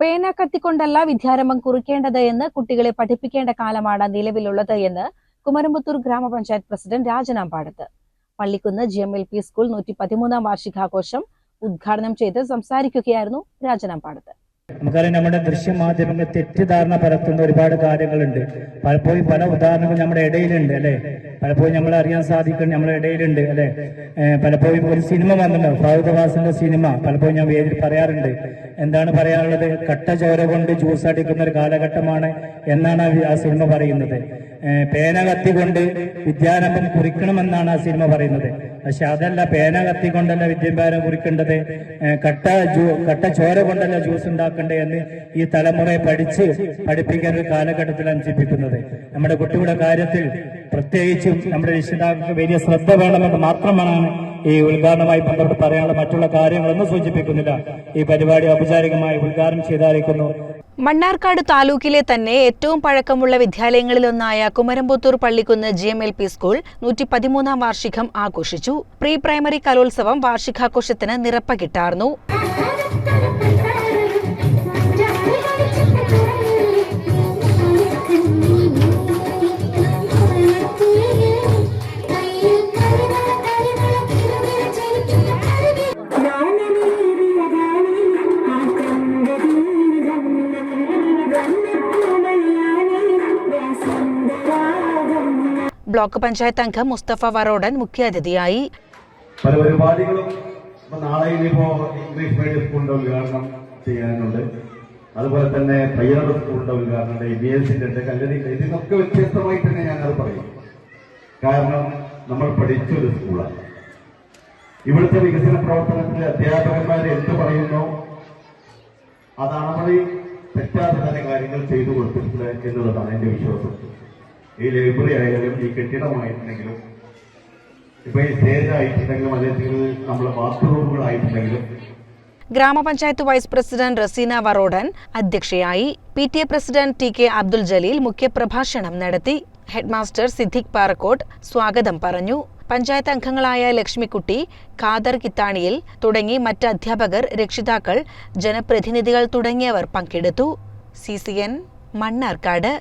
പേന കത്തിക്കൊണ്ടല്ല വിദ്യാരംഭം കുറിക്കേണ്ടത് എന്ന് കുട്ടികളെ പഠിപ്പിക്കേണ്ട കാലമാണ് നിലവിലുള്ളത് എന്ന് കുമരമ്പത്തൂർ ഗ്രാമപഞ്ചായത്ത് president Rajanampadath. Pallikkunnu G M L P school നൂറ്റി പതിമൂന്നാം വാർഷികാഘോഷം ഉദ്ഘാടനം ചെയ്ത് സംസാരിക്കുകയായിരുന്നു രാജനാമ്പാടത്ത്. നമുക്കറിയാം നമ്മുടെ ദൃശ്യമാധ്യമങ്ങൾ തെറ്റിദ്ധാരണ പരത്തുന്ന ഒരുപാട് കാര്യങ്ങളുണ്ട്. പലപ്പോഴും പല ഉദാഹരണങ്ങൾ നമ്മുടെ ഇടയിലുണ്ട് അല്ലെ? പലപ്പോഴും നമ്മൾ അറിയാൻ സാധിക്കും നമ്മുടെ ഇടയിലുണ്ട് അല്ലെ? പലപ്പോഴും ഒരു സിനിമ വന്നിട്ടുണ്ട് ഫൗദവാസിന്റെ സിനിമ. പലപ്പോഴും ഞാൻ വേദിയിൽ പറയാറുണ്ട്. എന്താണ് പറയാനുള്ളത്? കട്ട ചോര കൊണ്ട് ജ്യൂസ് അടിക്കുന്ന ഒരു കാലഘട്ടമാണ് എന്നാണ് ആ സിനിമ പറയുന്നത്. പേന കത്തി കൊണ്ട് വിദ്യാരംഭം കുറിക്കണമെന്നാണ് ആ സിനിമ പറയുന്നത്. പക്ഷെ അതല്ല പേന കത്തി കൊണ്ടല്ല വിദ്യാഭ്യാസം കുറിക്കേണ്ടത് കട്ട ജ്യൂ- കട്ട ചോര കൊണ്ടല്ല ജ്യൂസ് ഉണ്ടാക്കേണ്ടത് എന്ന് ഈ തലമുറയെ പഠിച്ച് പഠിപ്പിക്കാൻ ഒരു കാലഘട്ടത്തിലാണ് ചിന്തിക്കുന്നത് നമ്മുടെ കുട്ടികളുടെ കാര്യത്തിൽ പ്രത്യേകിച്ചും നമ്മുടെ രക്ഷിതാക്കൾക്ക് വലിയ ശ്രദ്ധ വേണമെന്ന് മാത്രമാണ് ഈ ഉദ്ഘാടനമായി ബന്ധപ്പെട്ട് പറയാനുള്ള മറ്റുള്ള കാര്യങ്ങളൊന്നും സൂചിപ്പിക്കുന്നില്ല. ഈ പരിപാടി ഔപചാരികമായി ഉദ്ഘാടനം ചെയ്തായിരിക്കുന്നു. മണ്ണാർക്കാട് താലൂക്കിലെ തന്നെ ഏറ്റവും പഴക്കമുള്ള വിദ്യാലയങ്ങളിലൊന്നായ Kumaramputhur Pallikkunnu G M L P school നൂറ്റി പതിമൂന്നാം വാർഷികം ആഘോഷിച്ചു. പ്രീ പ്രൈമറി കലോത്സവം വാർഷികാഘോഷത്തിന് നിറപ്പകിട്ടാർന്നു ബ്ലോക്ക് പഞ്ചായത്ത് അംഗം മുസ്തഫ വറോഡൻ മുഖ്യാതിഥിയായി. പല പരിപാടികളും നാളെ ഇനിയിപ്പോ ഇംഗ്ലീഷ് മീഡിയം സ്കൂളിന്റെ ഉദ്ഘാടനം ചെയ്യാനുണ്ട്. അതുപോലെ തന്നെ പയ്യറ സ്കൂളിന്റെ ഉദ്ഘാടനം ഉണ്ട് ബി എസ് സിന്റെ ഉണ്ട്. കല്ലടിന്റെ ഇതിനൊക്കെ വ്യത്യസ്തമായി തന്നെ ഞാനത് പറയും. കാരണം നമ്മൾ പഠിച്ച ഒരു സ്കൂളാണ് ഇവിടുത്തെ വികസന പ്രവർത്തനത്തിൽ അധ്യാപകന്മാർ എന്ത് പറയുന്നു? അതാണ് നമ്മൾ തെറ്റാതെ തന്നെ കാര്യങ്ങൾ ചെയ്തു കൊടുത്തിട്ടുള്ളത് എന്നുള്ളതാണ് എന്റെ വിശ്വാസം. ഈ ലൈബ്രറി ആയാലും ഈ കെട്ടിടമായിട്ടുണ്ടെങ്കിലും ഇപ്പൊ ഈ സ്റ്റേജ് ആയിട്ടുണ്ടെങ്കിലും അല്ലെങ്കിൽ നമ്മളെ ബാത്റൂമുകളായിട്ടുണ്ടെങ്കിലും ഗ്രാമപഞ്ചായത്ത് വൈസ് പ്രസിഡന്റ് റസീന വറോഡൻ അധ്യക്ഷയായി P T A president T K Abdul Jaleel മുഖ്യപ്രഭാഷണം നടത്തി. ഹെഡ്മാസ്റ്റർ സിദ്ദിഖ് പാറക്കോട്ട് സ്വാഗതം പറഞ്ഞു. പഞ്ചായത്ത് അംഗങ്ങളായ ലക്ഷ്മിക്കുട്ടി ഖാദർ കിത്താണിയിൽ തുടങ്ങി മറ്റ് അധ്യാപകർ രക്ഷിതാക്കൾ ജനപ്രതിനിധികൾ തുടങ്ങിയവർ പങ്കെടുത്തു. C C N Mannarkkad.